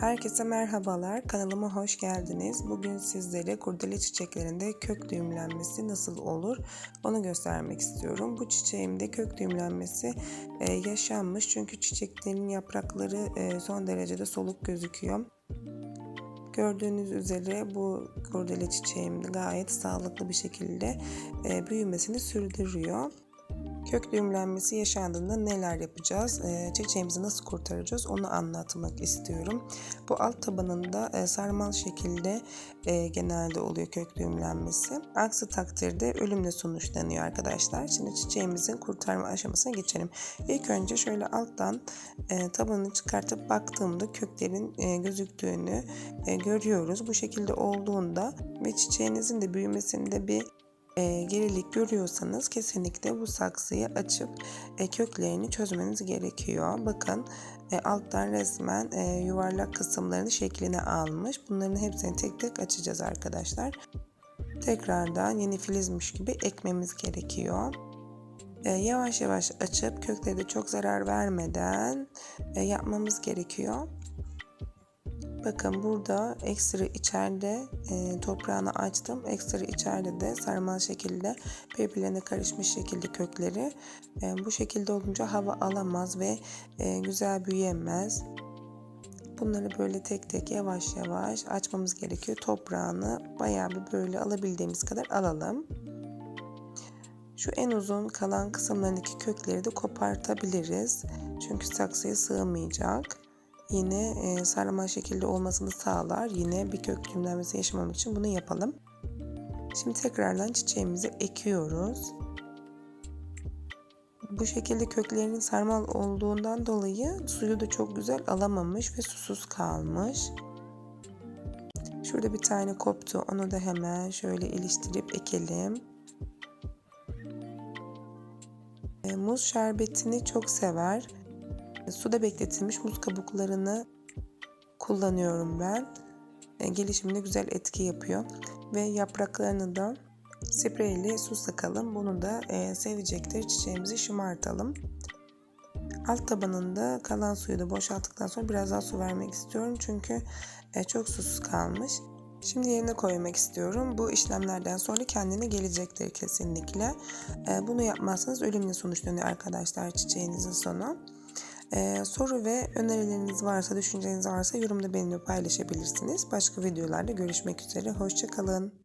Herkese merhabalar, kanalıma hoş geldiniz. Bugün sizlere kurdele çiçeklerinde kök düğümlenmesi nasıl olur onu göstermek istiyorum. Bu çiçeğimde kök düğümlenmesi e, yaşanmış çünkü çiçeklerin yaprakları e, son derecede soluk gözüküyor. Gördüğünüz üzere bu kurdele çiçeğim gayet sağlıklı bir şekilde e, büyümesini sürdürüyor. Kök düğümlenmesi yaşandığında neler yapacağız, e, çiçeğimizi nasıl kurtaracağız onu anlatmak istiyorum. Bu alt tabanında e, sarmal şekilde e, genelde oluyor kök düğümlenmesi. Aksi takdirde ölümle sonuçlanıyor arkadaşlar. Şimdi çiçeğimizin kurtarma aşamasına geçelim. İlk önce şöyle alttan e, tabanını çıkartıp baktığımda köklerin gözüktüğünü görüyoruz. Bu şekilde olduğunda ve çiçeğinizin de büyümesinde bir e, gerilik görüyorsanız kesinlikle bu saksıyı açıp e, köklerini çözmeniz gerekiyor. Bakın e, alttan resmen e, yuvarlak kısımlarını şekline almış. Bunların hepsini tek tek açacağız arkadaşlar. Tekrardan yeni filizmiş gibi ekmemiz gerekiyor. E, yavaş yavaş açıp kökleri de çok zarar vermeden e, yapmamız gerekiyor. Bakın burada ekstra içeride e, toprağını açtım. Ekstra içeride de sarmal şekilde birbirlerine karışmış şekilde kökleri. E, bu şekilde olunca hava alamaz ve e, güzel büyüyemez. Bunları böyle tek tek yavaş yavaş açmamız gerekiyor. Toprağını bayağı bir böyle alabildiğimiz kadar alalım. Şu en uzun kalan kısımlarındaki kökleri de kopartabiliriz. Çünkü saksıya sığmayacak yine e, sarma şekilde olmasını sağlar. Yine bir kök düğümlenmesi yaşamamak için bunu yapalım. Şimdi tekrardan çiçeğimizi ekiyoruz. Bu şekilde köklerinin sarmal olduğundan dolayı suyu da çok güzel alamamış ve susuz kalmış. Şurada bir tane koptu. Onu da hemen şöyle iliştirip ekelim. E, muz şerbetini çok sever. Suda bekletilmiş muz kabuklarını kullanıyorum ben. E, gelişimine güzel etki yapıyor. Ve yapraklarını da spreyle su sıkalım. Bunu da e, sevecektir. Çiçeğimizi şımartalım. Alt tabanında kalan suyu da boşalttıktan sonra biraz daha su vermek istiyorum. Çünkü e, çok susuz kalmış. Şimdi yerine koymak istiyorum. Bu işlemlerden sonra kendine gelecektir kesinlikle. Bunu yapmazsanız ölümle sonuçlanıyor arkadaşlar çiçeğinizin sonu. Ee, soru ve önerileriniz varsa, düşünceleriniz varsa yorumda benimle paylaşabilirsiniz. Başka videolarda görüşmek üzere. Hoşçakalın.